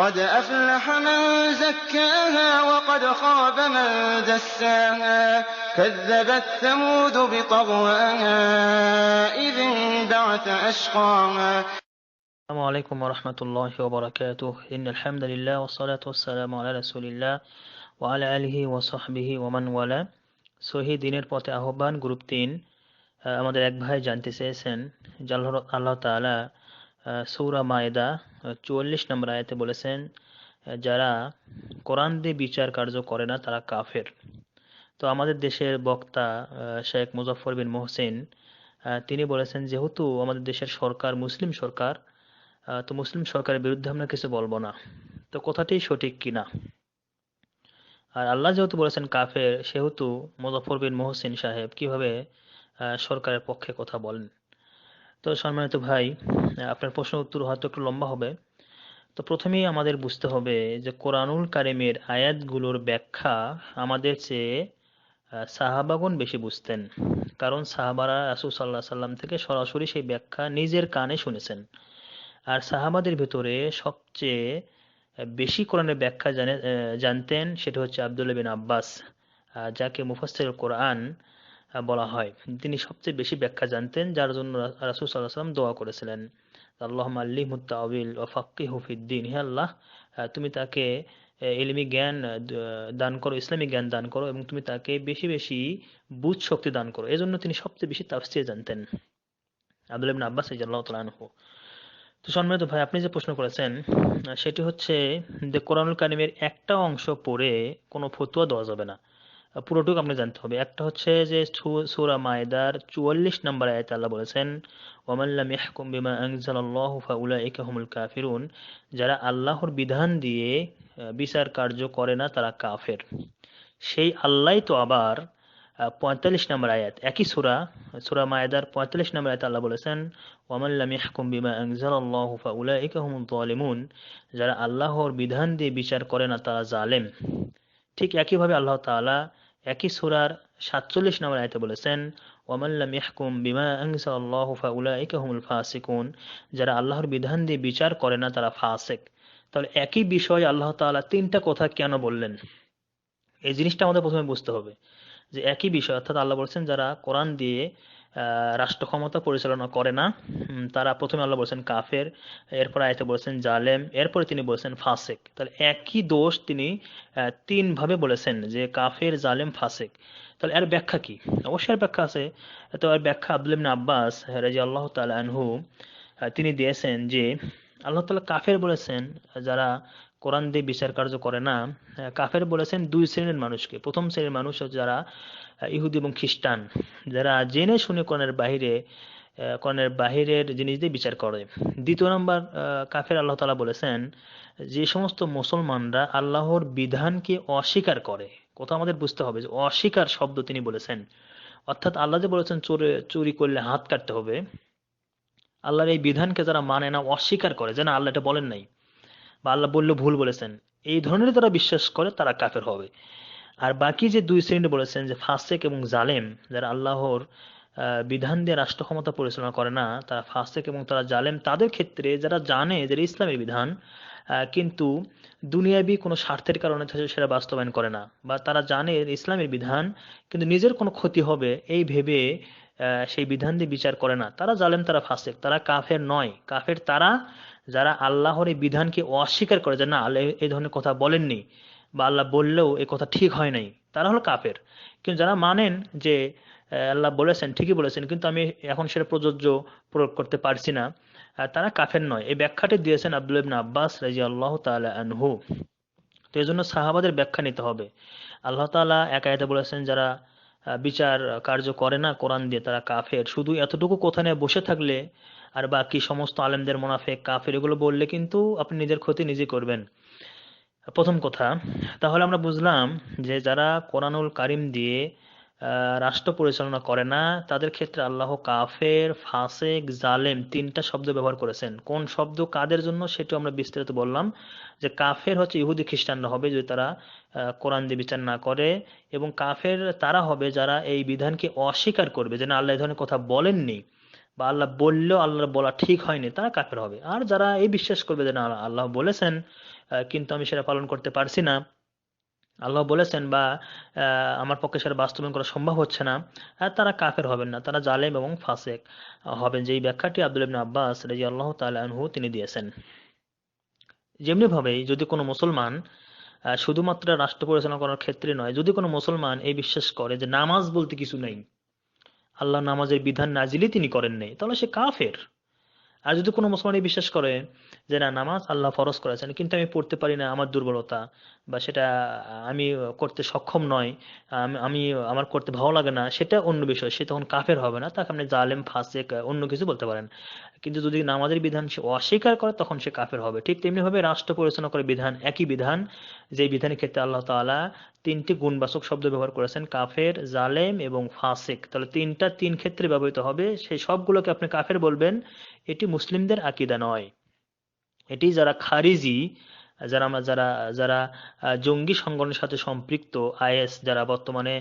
قد أفلح من زكاها وقد خاب من دساها كذبت ثمود بطغواها إذ انبعث أشقاها السلام عليكم ورحمة الله وبركاته إن الحمد لله والصلاة والسلام على رسول الله وعلى آله وصحبه ومن ওয়ালা সহি দিনের পথে আহ্বান গ্রুপ তিন আহ, আমাদের এক ভাই জানতে চেয়েছেন যে আল্লাহ আল্লাহ তাআলা আহ, সূরা মায়েদা চুয়াল্লিশ নম্বর আয়াতে বলেছেন যারা কোরআন দিয়ে বিচার কার্য করে না, তারা কাফের। তো আমাদের দেশের বক্তা শেখ মুজফর বিন মোহসিন তিনি বলেছেন, যেহেতু আমাদের দেশের সরকার মুসলিম সরকার তো মুসলিম সরকারের বিরুদ্ধে আমরা কিছু বলব না। তো কথাটি সঠিক কিনা আর আল্লাহ যেহেতু বলেছেন কাফের, সেহেতু মুজফর বিন মোহসিন সাহেব কীভাবে সরকারের পক্ষে কথা বলেন? তো সম্মানিত ভাই আপনার প্রশ্ন উত্তর হয়তো একটু লম্বা হবে। তো প্রথমেই আমাদের বুঝতে হবে যে কোরআনুল কারিমের আয়াতগুলোর ব্যাখ্যা আমাদের চেয়ে আহ, সাহাবাগণ বেশি বুঝতেন। কারণ সাহাবারা রাসূল সাল্লাহ সাল্লাম থেকে সরাসরি সেই ব্যাখ্যা নিজের কানে শুনেছেন। আর সাহাবাদের ভিতরে সবচেয়ে বেশি কোরআনের ব্যাখ্যা জানে জানতেন সেটা হচ্ছে আব্দুল্লাহ বিন আব্বাস যাকে মুফাসসির কোরআন বলা হয়। তিনি সবচেয়ে বেশি ব্যাখ্যা জানতেন, যার জন্য রাসূল সাল্লাল্লাহু আলাইহি ওয়াসাল্লাম দোয়া করেছিলেন। আল্লাহ আল্লিমহু তাওয়িল ওয়া ফাক্কিহু ফিদ্দিন হে আল্লাহ তুমি তাকে এলিমি জ্ঞান দান করো, ইসলামী জ্ঞান দান করো এবং তুমি তাকে বেশি বেশি বুঝ শক্তি দান করো। এজন্য তিনি সবচেয়ে বেশি তাফসীর জানতেন। আব্দুল্লাহ ইবনে আব্বাস রাদিয়াল্লাহু তাআলা তো সম্মানিত ভাই, আপনি যে প্রশ্ন করেছেন সেটি হচ্ছে যে কোরআনুল কারিমের একটা অংশ পড়ে কোনো ফতুয়া দেওয়া যাবে না। পুরোটুকু আপনি জানতে হবে। একটা হচ্ছে যে সূরা মায়দার চুয়াল্লিশ নম্বর আয়াতে আল্লাহ বলেছেন, ওয়ামান লাম ইয়াহকুম বিমা আনজালাল্লাহু ফাউলাইকা হুমুল কাফিরুন যারা আল্লাহর বিধান দিয়ে বিচার কার্য করে না, তারা কাফের। সেই আল্লাহই তো আবার পঁয়তাল্লিশ নম্বর আয়াত, একই সূরা সূরা মায়দার পঁয়তাল্লিশ নম্বর আয়াত আল্লাহ বলেছেন, ওয়ামান লাম ইয়াহকুম বিমা আনজালাল্লাহু ফাউলাইকা হুমুল যালিমুন যারা আল্লাহর বিধান দিয়ে বিচার করে না, তারা জালেম। ঠিক একইভাবে আল্লাহ তাআলা একই সুরার সাতচল্লিশ নম্বর আয়তে বলেছেন, ওয়ামান লাম ইয়াহকুম বিমা আল্লাহ ফাউলাইকা হুমুল ফাসিকুন যারা আল্লাহর বিধান দিয়ে বিচার করে না, তারা ফাসেক। তাহলে একই বিষয়ে আল্লাহ তাআলা তিনটা কথা কেন বললেন? এই জিনিসটা আমাদের প্রথমে বুঝতে হবে যে একই বিষয়, অর্থাৎ আল্লাহ বলছেন, যারা কোরআন দিয়ে রাষ্ট্র ক্ষমতা পরিচালনা করে না। তারা প্রথমে আল্লাহ বলছেন কাফের এরপর আয়তে বলছেন জালেম এরপরে তিনি বলছেন ফাসেক। তাহলে একই দোষ তিনি আহ, তিন ভাবে বলেছেন যে কাফের জালেম ফাসেক। তাহলে এর ব্যাখ্যা কি? অবশ্যই এর ব্যাখ্যা আছে। তো এর ব্যাখ্যা আব্দুল ইবনে আব্বাস রাজি আল্লাহ তাআলা আনহু তিনি দিয়েছেন যে আল্লাহ তালা কাফের বলেছেন যারা কোরআন দিয়ে বিচার কার্য করে না কাফের বলেছেন দুই শ্রেণির মানুষকে। প্রথম শ্রেণির মানুষ যারা ইহুদি এবং খ্রিস্টান, যারা জেনে শুনে কোরআনের বাহিরে কোরআনের বাহিরের জিনিস দিয়ে বিচার করে। দ্বিতীয় নম্বর কাফের আল্লাহ তালা বলেছেন, যে সমস্ত মুসলমানরা আল্লাহর বিধানকে অস্বীকার করে। কোথাও আমাদের বুঝতে হবে যে অস্বীকার শব্দ তিনি বলেছেন। অর্থাৎ আল্লাহ যে বলেছেন, চোরে, চুরি করলে হাত কাটতে হবে। আল্লাহর এই বিধানকে যারা মানে না, অস্বীকার করে। যে না আল্লাহ এটা বলেন নাই। বা আল্লাহ বললে ভুল বলেছেন, এই ধরনের তারা বিশ্বাস করে তারা কাফের হবে। আর বাকি যে দুই শ্রেণি বলেছেন যে ফাসেক এবং জালেম, যারা আল্লাহর বিধান দিয়ে রাষ্ট্র ক্ষমতা পরিচালনা করে না, তারা ফাসেক এবং তারা জালেম, তাদের ক্ষেত্রে যারা জানে যে ইসলামের বিধান কিন্তু দুনিয়াবি কোনো স্বার্থের কারণে সেটা বাস্তবায়ন করে না বা তারা জানে ইসলামের বিধান, কিন্তু নিজের কোনো ক্ষতি হবে এই ভেবে সেই বিধান দিয়ে বিচার করে না। তারা জালেম, তারা ফাসেক, তারা কাফের নয়। কাফের তারা যারা আল্লাহর এই বিধানকে অস্বীকার করে, যে না, আল্লাহ এই ধরনের কথা বলেননি বা আল্লাহ বললেও এই কথা ঠিক হয় নাই, তারা হলো কাফের। কিন্তু যারা মানেন যে আল্লাহ বলেছেন, ঠিকই বলেছেন, কিন্তু আমি এখন সেটা প্রযোজ্য প্রয়োগ করতে পারছি না তারা কাফের নয়। এই ব্যাখ্যাটি দিয়েছেন আব্দুল ইবনে আব্বাস রাজি আল্লাহ তাআলা আনহু। তো এই জন্য সাহাবাদের ব্যাখ্যা নিতে হবে। আল্লাহ তাআলা এক আয়াতে বলেছেন, যারা বিচার কার্য করে না কোরআন দিয়ে তারা কাফের। শুধু এতটুকু কথা নিয়ে বসে থাকলে আর বাকি সমস্ত আলেমদের মোনাফেক, কাফের, এগুলো বললে কিন্তু আপনি নিজের ক্ষতি নিজে করবেন। প্রথম কথা, তাহলে আমরা বুঝলাম যে যারা কোরআনুল কারিম দিয়ে রাষ্ট্র পরিচালনা করে না, তাদের ক্ষেত্রে আল্লাহ কাফের, ফাসেক, জালেম তিনটা শব্দ ব্যবহার করেছেন। কোন শব্দ কাদের জন্য সেটা আমরা বিস্তারিত বললাম যে কাফের হচ্ছে ইহুদি খ্রিস্টানরা হবে যদি তারা কোরআন দিয়ে বিচার না করে এবং কাফের তারা হবে যারা এই বিধানকে অস্বীকার করবে যে না, আল্লাহ এই ধরনের কথা বলেননি। বা আল্লাহ বললেও আল্লাহর বলা ঠিক হয়নি, তারা কাফের হবে। আর যারা এই বিশ্বাস করবে যে না, আল্লাহ বলেছেন কিন্তু আমি সেটা পালন করতে পারছি না, আল্লাহ বলেছেন বা আমার পক্ষে সেটা বাস্তবায়ন করা সম্ভব হচ্ছে না তারা কাফের হবেন না, তারা জালেম এবং ফাসেক হবেন। যেই ব্যাখ্যাটি আব্দুল ইবনে আব্বাস রাদিয়াল্লাহু তাআলা আনহু তিনি দিয়েছেন। যেমনি ভাবেই যদি কোনো মুসলমান শুধুমাত্র রাষ্ট্র পরিচালনা করার ক্ষেত্রে নয়, যদি কোনো মুসলমান এই বিশ্বাস করে যে নামাজ বলতে কিছু নেই আল্লাহ নামাজের বিধান নাজিলই তিনি করেন নাই। তাহলে সে কাফের। আর যদি কোনো মুসলমান বিশ্বাস করে যে না, নামাজ আল্লাহ ফরজ করেছেন, কিন্তু আমি পড়তে পারি না আমার দুর্বলতা বা সেটা আমি করতে সক্ষম নয় আমি আমার করতে ভালো লাগে না, সেটা অন্য বিষয়, সে তখন কাফের হবে না। তাকে আপনি জালেম, ফাসেক, অন্য কিছু বলতে পারেন। কিন্তু যদি নামাজের বিধান সে অস্বীকার করে, তখন সে কাফের হবে। ঠিক তেমনি ভাবে রাষ্ট্র পরিচালনা করে বিধান, একই বিধান, যে বিধানের ক্ষেত্রে আল্লাহ তালা তিনটি গুণবাচক শব্দ ব্যবহার করেছেন, কাফের, জালেম এবং ফাসেক। তাহলে তিনটা, তিন ক্ষেত্রে ব্যবহৃত হবে। সেই সবগুলোকে আপনি কাফের বলবেন, এটি মুসলিমদের আকিদা নয়। এটি যারা খারিজি যারা আমরা যারা যারা জঙ্গি সংগঠনের সাথে সম্পৃক্ত, আইএস যারা বর্তমানে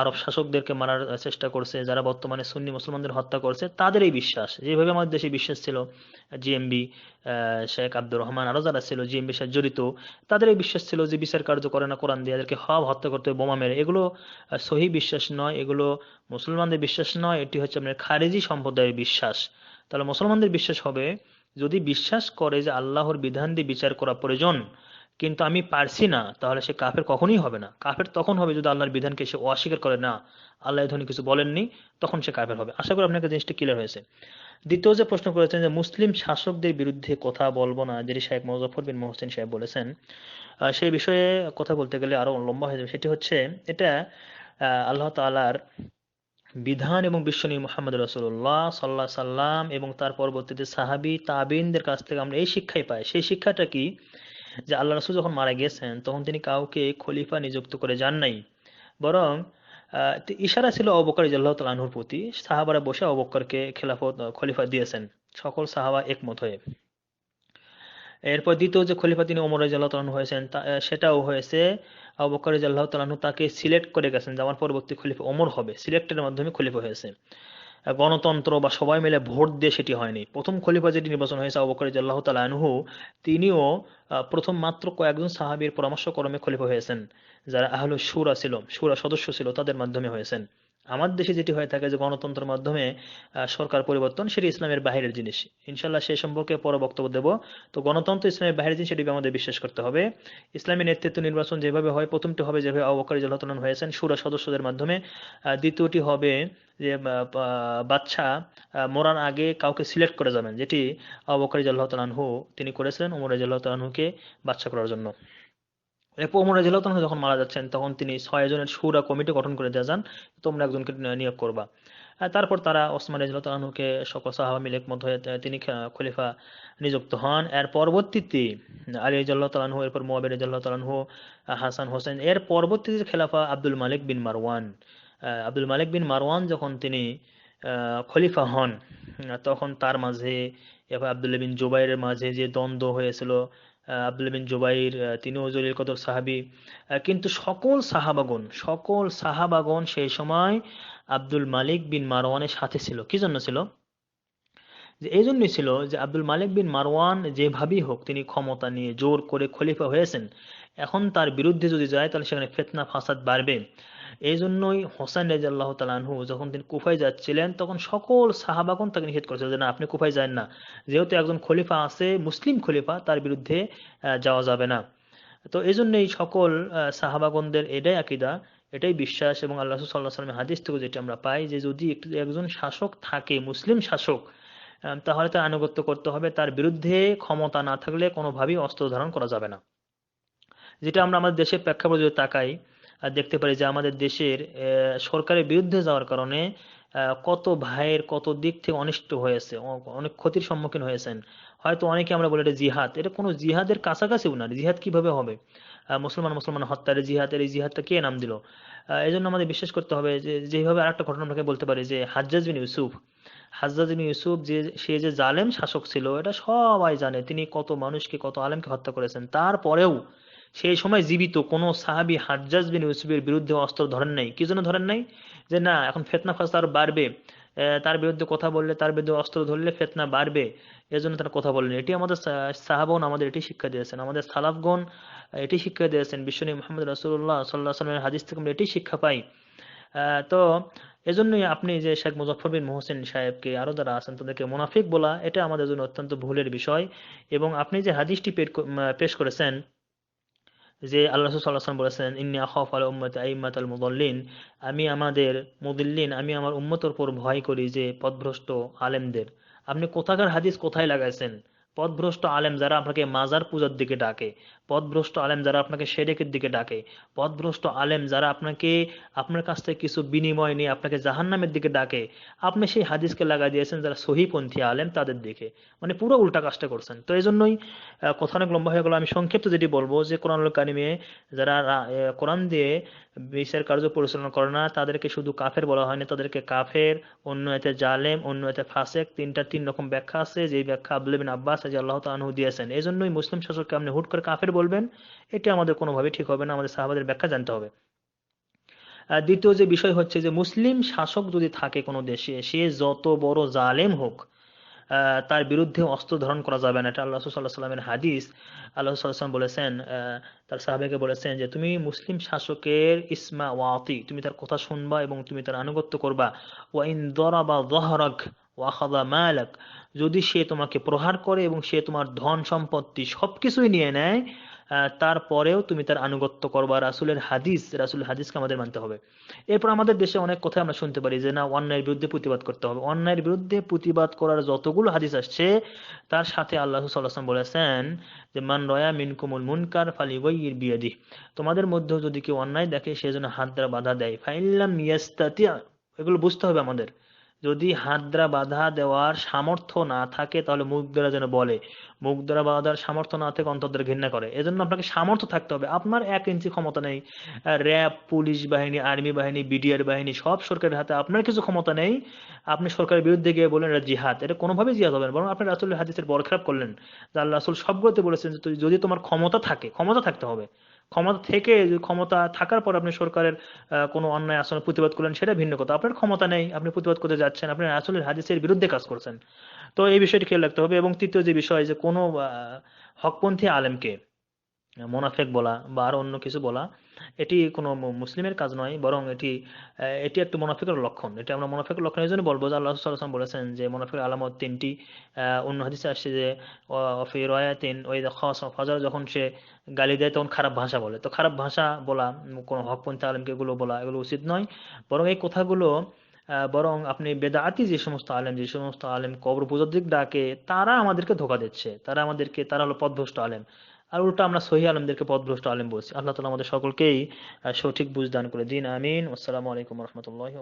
আরব শাসকদেরকে মারার চেষ্টা করছে, যারা বর্তমানে সুন্নি মুসলমানদের হত্যা করছে তাদের এই বিশ্বাস। যেভাবে আমাদের দেশে বিশ্বাস ছিল, জিএমবি শেখ আব্দুর রহমান আরও যারা ছিল, জিএমবি সাথে জড়িত তাদের এই বিশ্বাস ছিল যে বিচার কার্য করে না, কোরআন দিয়ে এদেরকে হব হত্যা করতে বোমা মেরে। এগুলো সহি বিশ্বাস নয়, এগুলো মুসলমানদের বিশ্বাস নয়, এটি হচ্ছে আপনার খারেজি সম্প্রদায়ের বিশ্বাস। তাহলে মুসলমানদের বিশ্বাস হবে যদি বিশ্বাস করে যে আল্লাহর বিধান দিয়ে বিচার করা প্রয়োজন, কিন্তু আমি পারছি না, তাহলে সে কাফের কখনোই হবে না। কাফের তখন হবে যদি আল্লাহর বিধানকে সে অস্বীকার করে, না, আল্লাহ ধরনের কিছু বলেননি, তখন সে কাফের হবে। আশা করি আপনাকে জিনিসটা ক্লিয়ার হয়েছে। দ্বিতীয় যে প্রশ্ন করেছেন যে মুসলিম শাসকদের বিরুদ্ধে কথা বলব না যেটি শেখ মুজফর বিন মোহসেন সাহেব বলেছেন সেই বিষয়ে কথা বলতে গেলে আরও লম্বা হয়ে যাবে। সেটি হচ্ছে, এটা আল্লাহ তাআলার বিধান এবং বিশ্বনী মুহাম্মদ রসুল্লাহ সাল্লাহ সাল্লাম এবং তার পরবর্তীতে সাহাবি, তাবিনদের কাছ থেকে আমরা এই শিক্ষাই পাই। সেই শিক্ষাটা কি? যে আল্লাহ রসুল যখন মারা গেছেন, তখন তিনি কাউকে খলিফা নিযুক্ত করে যান নাই। বরং ইশারা ছিল অবকার আল্লাহ তালাহুর প্রতি, সাহাবারা বসে অবকারকে খেলাফত খলিফা দিয়েছেন। সকল সাহাবা একমত হয়ে। এরপর দ্বিতীয় যে খলিফা তিনি ওমর রাদিয়াল্লাহু তাআলা হয়েছেন সেটাও হয়েছে আবু বকর রাদিয়াল্লাহু তাআলা তাকে সিলেক্ট করে গেছেন। যে আমার পরবর্তী খলিফা ওমর হবে। সিলেক্টের মাধ্যমে খলিফা হয়েছে। গণতন্ত্র বা সবাই মিলে ভোট দিয়ে সেটি হয়নি। প্রথম খলিফা যেটি নির্বাচন হয়েছে আবু বকর রাদিয়াল্লাহু তাআলা আনহু, তিনিও প্রথম মাত্র কয়েকজন সাহাবীর পরামর্শক্রমে খলিফা হয়েছেন। যারা আহলু সুরা ছিল, সুরা সদস্য ছিল, তাদের মাধ্যমে হয়েছেন। আমার দেশে যেটি হয়ে থাকে যে গণতন্ত্রের মাধ্যমে সরকার পরিবর্তন সেটি ইসলামের বাহিরের জিনিস। ইনশাল্লাহ সে সম্পর্কে পরে বক্তব্য দেব। তো গণতন্ত্র ইসলামের বাহিরের জিনিস সেটি আমাদের বিশ্বাস করতে হবে। ইসলামী নেতৃত্ব নির্বাচন যেভাবে হয় প্রথমটি হবে যেভাবে আবু বকর রাদিয়াল্লাহু হয়েছেন শুরা সদস্যদের মাধ্যমে। দ্বিতীয়টি হবে যে আহ, মরার আগে কাউকে সিলেক্ট করে যাবেন যেটি আবু বকর রাদিয়াল্লাহু তাআলা তিনি করেছিলেন ওমর রাদিয়াল্লাহু তাআলা আনহুকে বাদশা করার জন্য। এরপর ওমর রাদিয়াল্লাহু তাআলা যখন মারা যাচ্ছেন, তখন তিনি ছয় জনের শুরা কমিটি গঠন করে দিয়ে যান, তোমরা একজনকে নিয়োগ করবা। তারপর তারা ওসমান তাআলা আনহুকে সকল সাহাবা মিলে একমত হয়ে তিনি খলিফা নিযুক্ত হন। এর পরবর্তীতে আলী রাদিয়াল্লাহু তাআলা আনহু, এরপর মুয়াবিয়া রাদিয়াল্লাহু তাআলা আনহু হাসান হোসেন, এর পরবর্তীতে খেলাফা আব্দুল মালিক বিন মারওয়ান। আব্দুল মালিক বিন মারওয়ান যখন তিনি খলিফা হন, তখন তার মাঝে এবার আব্দুল্লাহ বিন জুবাইরের মাঝে যে দ্বন্দ্ব হয়েছিল আহ, আব্দুল্লাহ বিন জুবাইর তিনিও জলিল কদর সাহাবী। কিন্তু সকল সাহাবাগন সকল সাহাবাগন সেই সময় আব্দুল মালিক বিন মারওয়ানের সাথে ছিল। কি জন্য ছিল? যে এই জন্যই ছিল যে আব্দুল মালিক বিন মারওয়ান যেভাবেই হোক তিনি ক্ষমতা নিয়ে জোর করে খলিফা হয়েছেন। এখন তার বিরুদ্ধে যদি যায় তাহলে সেখানে ফেতনা ফাসাদ বাড়বে। এই জন্যই হোসেন রাজিয়াল্লাহ তালানহু যখন তিনি কুফায় যাচ্ছিলেন, তখন সকল সাহাবাগন তাকে নিষেধ করেছিল যে, না, আপনি কুফায় যান না। যেহেতু একজন খলিফা আছে, মুসলিম খলিফা, তার বিরুদ্ধে যাওয়া যাবে না। তো এই জন্যই সকল সাহাবাগনদের এটাই আকিদা, এটাই বিশ্বাস এবং আল্লাহ সাল্লাহ সাল্লামের হাদিস থেকে যেটা আমরা পাই যে, যদি একজন শাসক থাকে, মুসলিম শাসক তাহলে তার আনুগত্য করতে হবে। তার বিরুদ্ধে ক্ষমতা না থাকলে কোনোভাবেই অস্ত্র ধারণ করা যাবে না। যেটা আমরা আমাদের দেশের প্রেক্ষাপটে যদি তাকাই দেখতে পারি যে আমাদের দেশের সরকারের বিরুদ্ধে যাওয়ার কারণে কত ভাইয়ের কত দিক থেকে অনিষ্ট হয়েছে অনেক ক্ষতির সম্মুখীন হয়েছেন। হয়তো অনেকে আমরা বলি এটা জিহাদ। এটা কোনো জিহাদের কাছাকাছিও না। জিহাদ কীভাবে হবে? মুসলমান মুসলমান হত্যার জিহাদের, এই জিহাদটা কে নাম দিল? এই জন্য আমাদের বিশ্বাস করতে হবে যে, যেভাবে আরেকটা ঘটনা আপনাকে বলতে পারি যে, হাজ্জাজ বিন ইউসুফ। হাজ্জাজ বিন ইউসুফ যে, সে যে জালেম শাসক ছিল, এটা সবাই জানে। তিনি কত মানুষকে, কত আলেমকে হত্যা করেছেন। তারপরেও সেই সময় জীবিত কোনো সাহাবি হাজ্জাজ বিন ইউসুফের বিরুদ্ধে অস্ত্র ধরেন নাই। কি জন্য ধরেন নাই? যে না, এখন ফেতনা ফাসাদ আরও বাড়বে। তার বিরুদ্ধে কথা বললে, তার বিরুদ্ধে অস্ত্র ধরলে ফেতনা বাড়বে। এজন্য তারা কথা বলেন। এটি আমাদের সাহাবন আমাদের এটি শিক্ষা দিয়েছেন। আমাদের সালাফগণ এটি শিক্ষা দিয়েছেন। বিশ্বনবী মুহাম্মদ রাসূলুল্লাহ সাল্লাল্লাহু আলাইহি ওয়াসাল্লামের হাদিস থেকে আমরা এটি শিক্ষা পাই। তো এজন্যই আপনি যে শেখ মুজফর বিন মোহসিন সাহেবকে আরও যারা আছেন, তাদেরকে মুনাফিক বলা, এটা আমাদের জন্য অত্যন্ত ভুলের বিষয়। এবং আপনি যে হাদিসটি পেশ করেছেন যে আল্লাহ সাল্লাহাম বলেছেন, ইন্নি ওয়াসাল্লাম আল উম্মত আইম্মাত আল মুদল্লিন। আমি আমাদের মুদিল্লিন, আমি আমার উম্মতর উপর ভয় করি যে পদভ্রষ্ট আলেমদের। আপনি কোথাকার হাদিস কোথায় লাগাইছেন? পদভ্রষ্ট আলেম যারা আপনাকে মাজার পূজার দিকে ডাকে। পথভ্রষ্ট আলেম যারা আপনাকে সেরেকের দিকে ডাকে, পথভ্রষ্ট আলেম যারা আপনাকে, আপনার কাছ থেকে কিছু বিনিময় নিয়ে আপনাকে জাহান্নামের দিকে ডাকে, আপনি সেই হাদিসকে লাগা দিয়েছেন যারা সহিপন্থী আলেম তাদের দিকে। মানে পুরো উল্টা কাজটা করছেন। তো এই জন্যই কথা অনেক লম্বা হয়ে গেল। আমি সংক্ষিপ্ত যেটি বলব যে কোরআনুল কারিমে যারা কোরআন দিয়ে বিচার কার্য পরিচালনা করে না, তাদেরকে শুধু কাফের বলা হয়নি, তাদেরকে কাফের, অন্য এতে জালেম, অন্য এতে ফাসেক, তিনটা তিন রকম ব্যাখ্যা আছে, যেই ব্যাখ্যা আব্দুল বিন আব্বাস যে আল্লাহ তাআলা দিয়েছেন। এই জন্যই মুসলিম শাসককে আপনি হুট করে কাফের বলবেন এটা আমাদের কোনোভাবে ঠিক হবে না আমাদের সাহাবাদের ব্যাখ্যা জানতে হবে। দ্বিতীয় যে বিষয় হচ্ছে যে মুসলিম শাসক যদি থাকে কোনো দেশে সে যত বড় জালেম হোক তার বিরুদ্ধে অস্ত্র ধারণ করা যাবে না। এটা আল্লাহ সাল্লাহ সাল্লামের হাদিস। আল্লাহ সাল্লাম বলেছেন তার সাহাবেকে বলেছেন যে তুমি মুসলিম শাসকের ইসমা ওয়াতি তুমি তার কথা শুনবা এবং তুমি তার আনুগত্য করবা। ওয়াইন দরাবা দহরাক ওয়াখাদা মালাক যদি সে তোমাকে প্রহার করে এবং সে তোমার ধন সম্পত্তি সবকিছুই নিয়ে নেয় আহ, তারপরেও তুমি তার আনুগত্য করবা। রাসুলের হাদিস, রাসূলের হাদিসকে আমাদের মানতে হবে। এরপর আমাদের দেশে অনেক কথা আমরা শুনতে পারি যে, না, অন্যায়ের বিরুদ্ধে প্রতিবাদ করতে হবে। অন্যায়ের বিরুদ্ধে প্রতিবাদ করার যতগুলো হাদিস আসছে, তার সাথে আল্লাহ ওয়াসাল্লাম বলেছেন যে, মান রয়া মিনকুমুল মুনকার ফালি ফালিওয়াইয়ির বিয়াদি তোমাদের মধ্যেও যদি কেউ অন্যায় দেখে, সে যেন হাত দ্বারা বাধা দেয়। ফাইল্লাম ইয়াস্তাতি। এগুলো বুঝতে হবে আমাদের। যদি হাত দ্বারা বাধা দেওয়ার সামর্থ্য না থাকে, তাহলে মুখ দ্বারা যেন বলে। মুখ দ্বারা বাধার সামর্থ্য না থেকে অন্তর দ্বারা ঘৃণা করে। এজন্য আপনাকে সামর্থ্য থাকতে হবে। আপনার এক ইঞ্চি ক্ষমতা নেই। র্যাব, পুলিশ বাহিনী, আর্মি বাহিনী, বিডিআর বাহিনী, সব সরকারের হাতে আপনার কিছু ক্ষমতা নেই। আপনি সরকারের বিরুদ্ধে গিয়ে বলেন এটা জিহাদ। এটা কোনোভাবেই জিহাদ হবে না। বরং আপনি রাসূলের হাদিসের বড় খারাপ করলেন। আল্লাহ রাসূল সবগুলোতে বলেছেন যদি তোমার ক্ষমতা থাকে, ক্ষমতা থাকতে হবে। ক্ষমতা থেকে ক্ষমতা থাকার পর আপনি সরকারের কোনো অন্যায় আচরণ প্রতিবাদ করলেন, সেটা ভিন্ন কথা। আপনার ক্ষমতা নেই, আপনি প্রতিবাদ করতে যাচ্ছেন, আপনি আসলে হাদিসের বিরুদ্ধে কাজ করছেন। তো এই বিষয়টি খেয়াল রাখতে হবে এবং তৃতীয় যে বিষয়, যে কোনো হকপন্থী আলেমকে, মোনাফেক বলা বা আরও অন্য কিছু বলা এটি কোনো মুসলিমের কাজ নয়, বরং এটি এটি একটা মোনাফিকের লক্ষণ। এটা আমরা মোনাফিকের লক্ষণ এই জন্য বলব যে আল্লাহ ওয়াসাল্লাম বলেছেন যে মোনাফিকের আলামত তিনটি অন্য হাদিসে আসছে যে অফি রয়াতিন ওই ফাজার, যখন সে গালি দেয় তখন খারাপ ভাষা বলে। তো খারাপ ভাষা বলা, কোনো হকপন্থী আলেমকে এগুলো বলা, এগুলো উচিত নয়। বরং এই কথাগুলো বরং আপনি বেদাতি যে সমস্ত আলেম, যে সমস্ত আলেম কবর পূজার দিক ডাকে, তারা আমাদেরকে ধোকা দিচ্ছে। তারা আমাদেরকে, তারা হলো পথভ্রষ্ট আলেম। আর উল্টা আমরা সহি আলমদেরকে পদভ্রষ্ট আলেম বলছি। আল্লাহ তালা আমাদের সকলকেই সঠিক বুঝ দান করে দিন। আমিন। আসসালামু আলাইকুম রহমতুল্লাহ